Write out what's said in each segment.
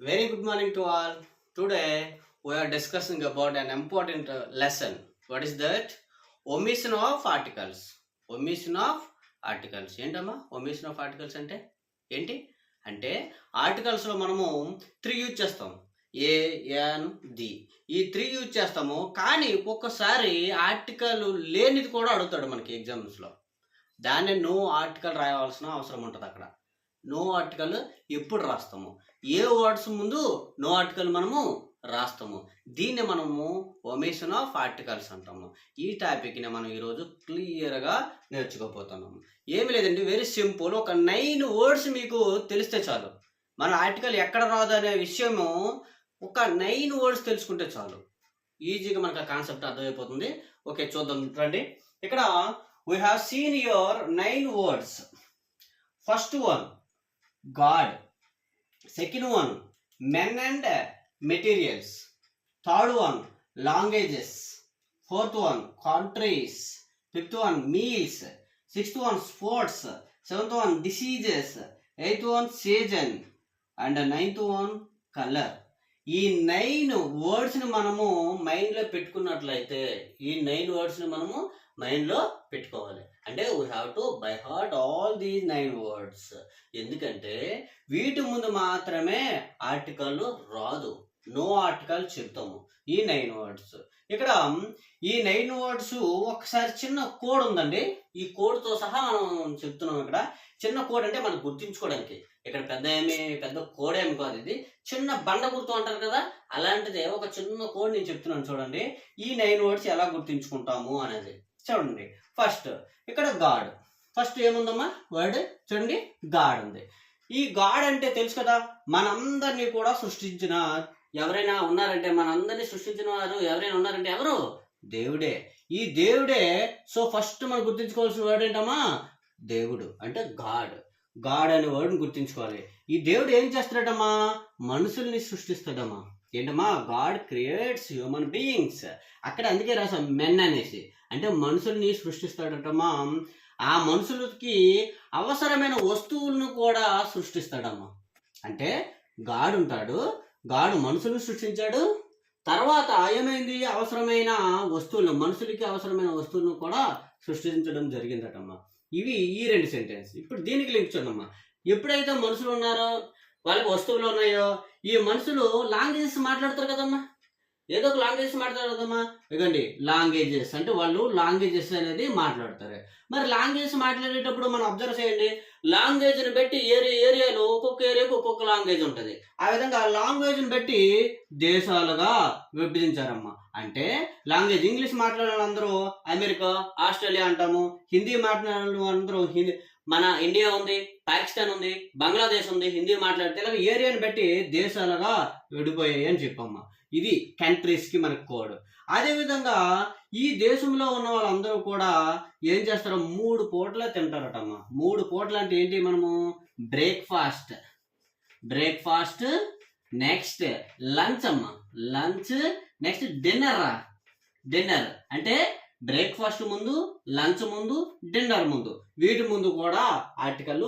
Very good morning to all. Today we are discussing about an important uh, lesson. What is that? Omission of articles. Omission of ఏంటమ్మా omission of articles అంటే ఏంటి అంటే ఆర్టికల్స్లో మనము three use చేస్తాం a an the ఈ three use చేస్తాము కానీ ఒక్కొక్కసారి ఆర్టికల్ లేనిది కూడా అడుగుతాడు మనకి ఎగ్జామ్స్లో దాన్ని నో ఆర్టికల్ రాయవలసిన అవసరం ఉంటుంది అక్కడ నో ఆర్టికల్ ఎప్పుడు రాస్తాము? ఏ వర్డ్స్ ముందు నో ఆర్టికల్ మనము రాస్తాము? దీన్ని మనము ఒమేషన్ ఆఫ్ ఆర్టికల్స్ అంటాము. ఈ టాపిక్ని మనం ఈరోజు క్లియర్గా నేర్చుకోపోతున్నాము ఏమి లేదండి వెరీ సింపుల్. ఒక నైన్ వర్డ్స్ మీకు తెలిస్తే చాలు. మన ఆర్టికల్ ఎక్కడ రాదు అనే విషయము ఒక నైన్ వర్డ్స్ తెలుసుకుంటే చాలు. ఈజీగా మనకు ఆ కాన్సెప్ట్ అర్థమైపోతుంది. ఓకే చూద్దాం రండి. ఇక్కడ we have seen your nine words first one God. Second one men and materials third one languages fourth one countries fifth one meals sixth one sports seventh one diseases eighth one season and ninth one colour ఈ nine వర్డ్స్ని మనము మైండ్లో పెట్టుకున్నట్లయితే ఈ nine వర్డ్స్ని మనము మైండ్లో పెట్టుకోవాలి. అంటే we have to by heart all these nine words ఎందుకంటే వీటి ముందు మాత్రమే ఆర్టికల్ రాదు. నో ఆర్టికల్ చెప్తాము. ఈ నైన్ వర్డ్స్ ఇక్కడ ఈ నైన్ వర్డ్స్ ఒకసారి చిన్న కోడ్ ఉందండి. ఈ కోడ్తో సహా మనం చెప్తున్నాం ఇక్కడ. చిన్న కోడ్ అంటే మనం గుర్తించుకోవడానికి. ఇక్కడ పెద్ద ఏమి పెద్ద కోడ్ ఏమి కాదు ఇది. చిన్న బండ గుర్తు అంటారు కదా అలాంటిదే ఒక చిన్న కోడ్ నేను చెప్తున్నాను చూడండి. ఈ నైన్ వర్డ్స్ ఎలా గుర్తించుకుంటాము అనేది. చూడండి. ఫస్ట్ ఇక్కడ గాడ్ ఫస్ట్ ఏముందమ్మా? వర్డ్ చూడండి. గాడ్ ఉంది. ఈ గాడ్ అంటే తెలుసు కదా మనందరినీ కూడా సృష్టించిన ఎవరైనా ఉన్నారంటే మనందరినీ సృష్టించిన వారు ఎవరైనా ఉన్నారంటే ఎవరు? దేవుడే. ఈ దేవుడే సో ఫస్ట్ మనం గుర్తించుకోవాల్సిన వర్డ్ ఏంటమ్మా? దేవుడు అంటే గాడ్ గాడ్ అనే వర్డ్ని గుర్తించుకోవాలి. ఈ దేవుడు ఏం చేస్తాడమ్మా మనుషుల్ని సృష్టిస్తాడమ్మా. ఏంటమ్మా? గాడ్ క్రియేట్స్ హ్యూమన్ బీయింగ్స్ అక్కడ అందుకే రాసాం మెన్ అనేసి. అంటే మనుషుల్ని సృష్టిస్తాడటమ్మా ఆ మనుషులకి అవసరమైన వస్తువులను కూడా సృష్టిస్తాడమ్మా. అంటే గాడు ఉంటాడు గాడు మనుషులను సృష్టించాడు తర్వాత ఏమైంది అవసరమైన వస్తువులను మనుషులకి అవసరమైన వస్తువులను కూడా సృష్టించడం జరిగిందటమ్మా. ఇవి ఈ రెండు సెంటెన్స్ ఇప్పుడు దీనికి లింక్ చూడమ్మా ఎప్పుడైతే మనుషులు ఉన్నారో వాళ్ళకి వస్తువులు ఉన్నాయో ఈ మనుషులు లాంగ్వేజెస్ మాట్లాడతారు కదమ్మా. ఏదో ఒక లాంగ్వేజ్ మాట్లాడతారు కదమ్మా. ఇదండి లాంగ్వేజెస్ అంటే వాళ్ళు లాంగ్వేజెస్ అనేది మాట్లాడతారు. మరి లాంగ్వేజ్ మాట్లాడేటప్పుడు మనం అబ్జర్వ్ చేయండి. లాంగ్వేజ్ని బట్టి ఏరియా ఏరియాలో ఒక్కొక్క ఏరియాకు ఒక్కొక్క లాంగ్వేజ్ ఉంటుంది. ఆ విధంగా లాంగ్వేజ్ని బట్టి దేశాలుగా విభజించారమ్మా. అంటే లాంగ్వేజ్ ఇంగ్లీష్ మాట్లాడే వాళ్ళందరూ అమెరికా ఆస్ట్రేలియా అంటాము. హిందీ మాట్లాడే అందరూ హిందీ మన ఇండియా ఉంది. పాకిస్తాన్ ఉంది బంగ్లాదేశ్ ఉంది హిందీ మాట్లాడితే ఇలాగ ఏరియాని బట్టి దేశాలుగా విడిపోయాయి అని చెప్పమ్మా. ఇది కంట్రీస్కి మనకు కోడ్ అదేవిధంగా ఈ దేశంలో ఉన్న వాళ్ళందరూ కూడా ఏం చేస్తారో మూడు పూటలే తింటారటమ్మా. మూడు పూటలు అంటే ఏంటి మనము? బ్రేక్ఫాస్ట్ బ్రేక్ఫాస్ట్ నెక్స్ట్ లంచ్ అమ్మా. లంచ్ నెక్స్ట్ డిన్నర్ డిన్నర్ అంటే బ్రేక్ఫాస్ట్ ముందు లంచ్ ముందు డిన్నర్ ముందు. వీటి ముందు కూడా ఆర్టికల్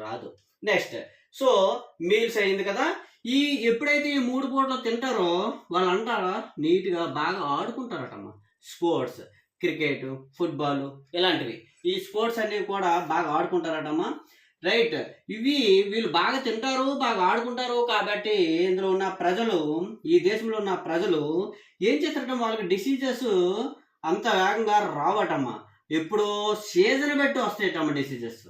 రాదు. నెక్స్ట్. సో మీల్స్ అయింది కదా. ఈ ఎప్పుడైతే ఈ మూడు పూటలు తింటారో వాళ్ళు అంటారా నీట్గా బాగా ఆడుకుంటారటమ్మా. స్పోర్ట్స్ క్రికెట్ ఫుట్బాల్ ఇలాంటివి. ఈ స్పోర్ట్స్ అనేవి కూడా బాగా ఆడుకుంటారటమ్మా. రైట్. ఇవి వీళ్ళు బాగా తింటారు బాగా ఆడుకుంటారు కాబట్టి ఇందులో ఉన్న ప్రజలు ఈ దేశంలో ఉన్న ప్రజలు ఏం చేస్తారట వాళ్ళకి డిసీజెస్ అంత వేగంగా రావటమ్మా. ఎప్పుడు సీజన్ బట్టి వస్తాయటమ్మ డిసీజెస్.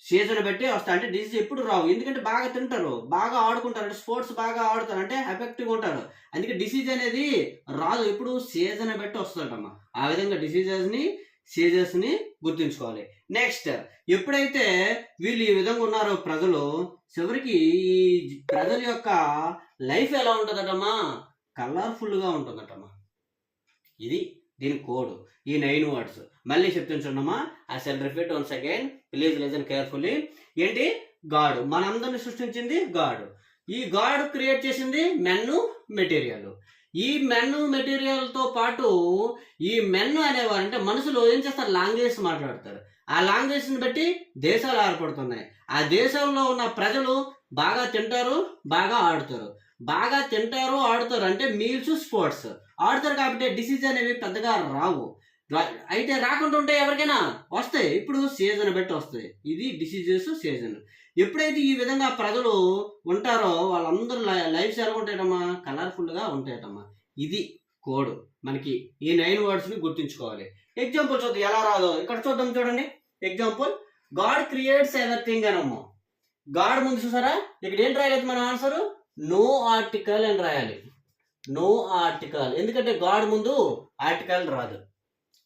సీజన్ బట్టి వస్తాయి. అంటే డిసీజ్ ఎప్పుడు రావు. ఎందుకంటే బాగా తింటారు. బాగా ఆడుకుంటారు. అంటే స్పోర్ట్స్ బాగా ఆడుతారు. అంటే ఎఫెక్టివ్గా ఉంటారు. అందుకే డిసీజ్ అనేది రాదు. ఎప్పుడు సీజన్ బట్టి వస్తుందటమ్మా. ఆ విధంగా డిసీజెస్ని సీజెస్ని గుర్తుంచుకోవాలి. నెక్స్ట్ ఎప్పుడైతే వీళ్ళు ఈ విధంగా ఉన్నారో ప్రజలు చివరికి ఈ ప్రజల యొక్క లైఫ్ ఎలా ఉంటుందటమ్మా? కలర్ఫుల్గా ఉంటుందటమ్మా. ఇది దీని కోడ్ ఈ నైన్ వర్డ్స్. మళ్ళీ చెప్తాను చూడమ్మా. I shall repeat once again please listen carefully ఏంటి? గాడ్. మనందరిని సృష్టించింది గాడ్. ఈ గాడ్ క్రియేట్ చేసింది మెన్ను మెటీరియల్. ఈ మెన్ను మెటీరియల్తో పాటు ఈ మెన్ అనేవారు అంటే మనుషులు ఏం చేస్తారు? లాంగ్వేజ్ మాట్లాడతారు. ఆ లాంగ్వేజ్ని బట్టి దేశాలు ఏర్పడుతున్నాయి. ఆ దేశంలో ఉన్న ప్రజలు బాగా తింటారు బాగా ఆడుతారు. బాగా తింటారు ఆడుతారు. అంటే మీల్స్ స్పోర్ట్స్ ఆడుతారు కాబట్టి డిసీజ్ అనేవి పెద్దగా రావు. అయితే రాకుండా ఉంటే ఎవరికైనా వస్తాయి. ఇప్పుడు సీజన్ బట్టి వస్తాయి. ఇది డిసీజెస్ సీజన్ ఎప్పుడైతే ఈ విధంగా ప్రజలు ఉంటారో వాళ్ళందరూ లై- లైఫ్స్ ఎలా ఉంటాయటమ్మా? కలర్ఫుల్గా ఉంటాయటమ్మా. ఇది కోడ్ మనకి ఈ నైన్ వర్డ్స్ని గుర్తుంచుకోవాలి. ఎగ్జాంపుల్ చూద్దాం. ఎలా రాదో ఇక్కడ చూద్దాం చూడండి. ఎగ్జాంపుల్ గాడ్ క్రియేట్స్ ఎవ్రీథింగ్ అనమ్మా. గాడ్ ముందు చూసారా? ఇక్కడ ఏం రాయలేదు మన ఆన్సర్ నో ఆర్టికల్ అని రాయాలి. నో ఆర్టికల్ ఎందుకంటే గాడ్ ముందు ఆర్టికల్ రాదు.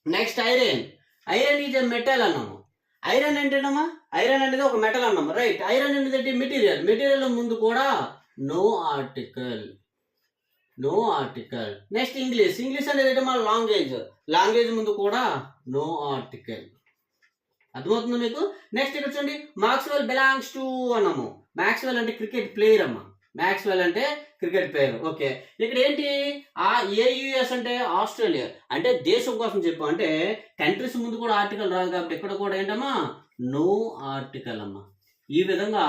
Next iron iron is a metal అన్నాము. ఐరన్ ఏంటమ్మా ఐరన్ అనేది ఒక మెటల్ అన్నాము. రైట్ ఐరన్ అనేది మెటీరియల్ మెటీరియల్ ముందు కూడా no article no article next English English అనేది మన లాంగ్వేజ్ లాంగ్వేజ్ ముందు కూడా నో ఆర్టికల్ అర్థమవుతుందా మీకు? నెక్స్ట్ ఇక్కడ చూడండి మాక్స్వెల్ బిలాంగ్స్ టు అన్నాము. మాక్స్వెల్ అంటే క్రికెట్ ప్లేయర్ అమ్మా. మ్యాక్స్వెల్ అంటే క్రికెట్ ప్లేయర్. ఓకే. ఇక్కడ ఏంటి? ఆ ఏయుఎస్ అంటే ఆస్ట్రేలియా. అంటే దేశం కోసం చెప్పు. అంటే కంట్రీస్ ముందు కూడా ఆర్టికల్ రాదు కాబట్టి ఇక్కడ కూడా ఏంటమ్మా? నో ఆర్టికల్ అమ్మా. ఈ విధంగా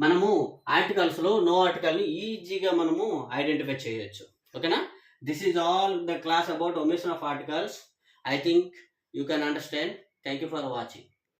మనము ఆర్టికల్స్లో నో ఆర్టికల్ని ఈజీగా మనము ఐడెంటిఫై చేయొచ్చు. ఓకేనా? This is all the class about omission of articles I think you can understand thank you for watching